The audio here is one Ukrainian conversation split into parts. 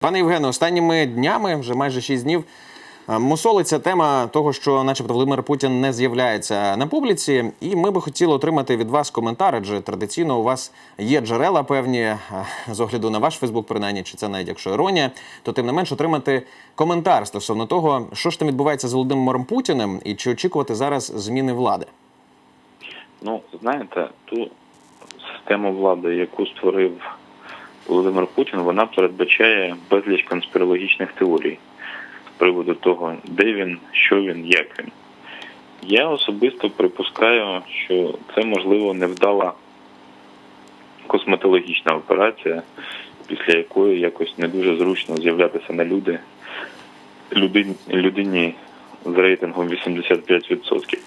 Пане Євгене, останніми днями, вже майже шість днів, е, мусолиться тема того, що, начебто, Володимир Путін не з'являється на публіці, і ми би хотіли отримати від вас коментар, адже традиційно у вас є джерела певні е, з огляду на ваш Фейсбук, принаймні, чи це навіть якщо іронія, то тим не менш отримати коментар стосовно того, що ж там відбувається з Володимиром Путіним, і чи очікувати зараз зміни влади. Ну, знаєте, ту систему влади, яку створив Володимир Путін, вона передбачає безліч конспірологічних теорій з приводу того, де він, що він, як він. Я особисто припускаю, що це можливо невдала косметологічна операція, після якої якось не дуже зручно з'являтися на люди людині, людині з рейтингом 85%.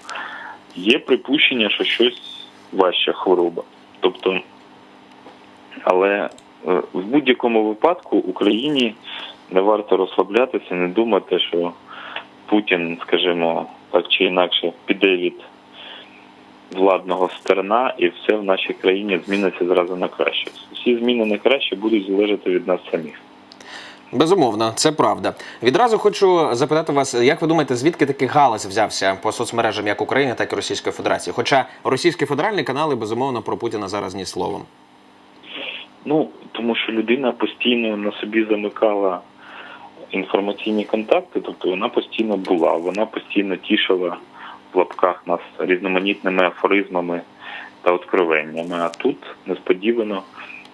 Є припущення, що щось важча хвороба. Тобто, але в будь-якому випадку Україні не варто розслаблятися, не думати, що Путін, скажімо, так чи інакше, піде від владного стерна і все в нашій країні зміниться зразу на краще. Всі зміни на краще будуть залежати від нас самих. Безумовно, це правда. Відразу хочу запитати вас, як ви думаєте, звідки такий галас взявся по соцмережам як України, так і Російської Федерації? Хоча російські федеральні канали безумовно про Путіна зараз ні словом. Ну, тому що людина постійно на собі замикала інформаційні контакти, тобто вона постійно була, вона постійно тішила в лапках нас різноманітними афоризмами та откровеннями. А тут несподівано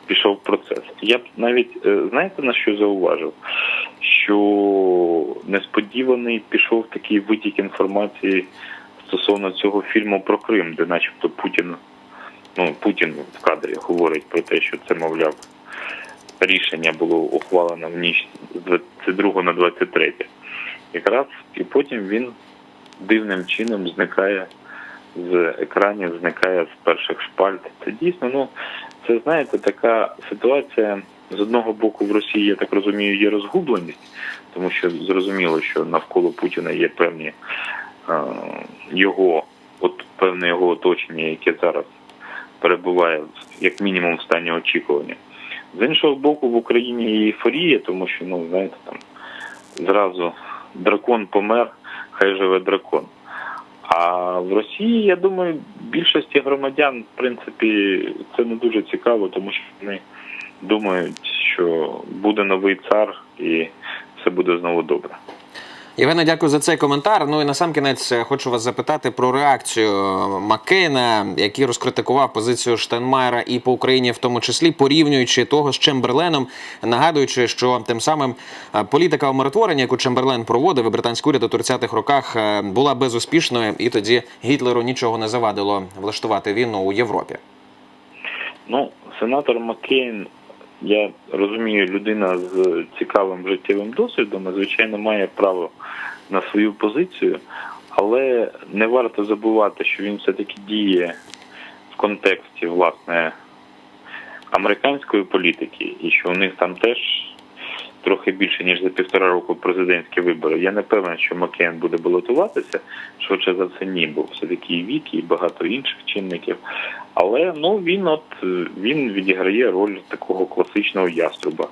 пішов процес. Я б навіть е, знаєте на що зауважив? Що несподіваний пішов такий витік інформації стосовно цього фільму про Крим, де начебто Путін ну, Путін в кадрі говорить про те, що це, мовляв, рішення було ухвалено в ніч з 22 на 23. Якраз і потім він дивним чином зникає з екранів, зникає з перших шпальт. Це дійсно, ну це знаєте, така ситуація. З одного боку, в Росії, я так розумію, є розгубленість, тому що зрозуміло, що навколо Путіна є певні е, його, от певне його оточення, яке зараз перебуває як мінімум в стані очікування. З іншого боку, в Україні є ейфорія, тому що, ну, знаєте, там зразу дракон помер, хай живе дракон. А в Росії, я думаю, більшості громадян, в принципі, це не дуже цікаво, тому що вони думають, що буде новий цар і все буде знову добре. Євгене, дякую за цей коментар. Ну і насамкінець е, хочу вас запитати про реакцію Маккейна, який розкритикував позицію Штайнмайера і по Україні, в тому числі порівнюючи того з Чемберленом, нагадуючи, що тим самим е, політика умиротворення, яку Чемберлен проводив і британський уряд у 30-х роках, е, була безуспішною, і тоді Гітлеру нічого не завадило влаштувати війну у Європі. Ну, сенатор Маккейн, я розумію, людина з цікавим життєвим досвідом, звичайно, має право на свою позицію, але не варто забувати, що він все-таки діє в контексті власне американської політики, і що у них там теж трохи більше ніж за півтора року президентські вибори. Я не певен, що Маккейн буде балотуватися. Швидше за все, ні, бо все таки і вік, і багато інших чинників. Але ну він от він відіграє роль такого класичного яструба.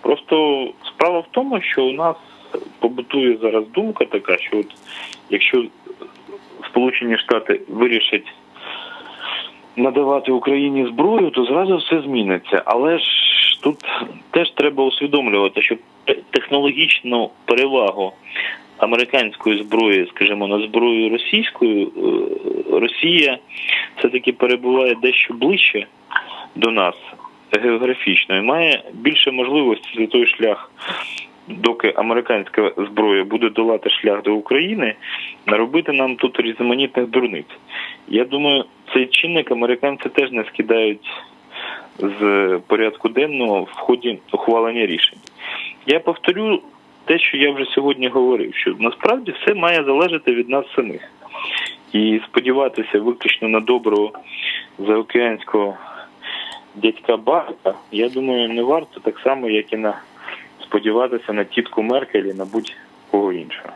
Просто справа в тому, що у нас побутує зараз думка така, що от якщо Сполучені Штати вирішать надавати Україні зброю, то зразу все зміниться. Але ж тут теж треба усвідомлювати, що технологічну перевагу американської зброї, скажімо, на зброю російською, е, Росія все-таки перебуває дещо ближче до нас географічно і має більше можливостей за той шлях, доки американська зброя буде долати шлях до України, наробити нам тут різноманітних дурниць. Я думаю, цей чинник американці теж не скидають з порядку денного в ході ухвалення рішень. Я повторю те, що я вже сьогодні говорив, що насправді все має залежати від нас самих. І сподіватися виключно на доброго заокеанського дядька Барка, я думаю, не варто так само, як і на сподіватися на тітку Меркель і на будь-кого іншого.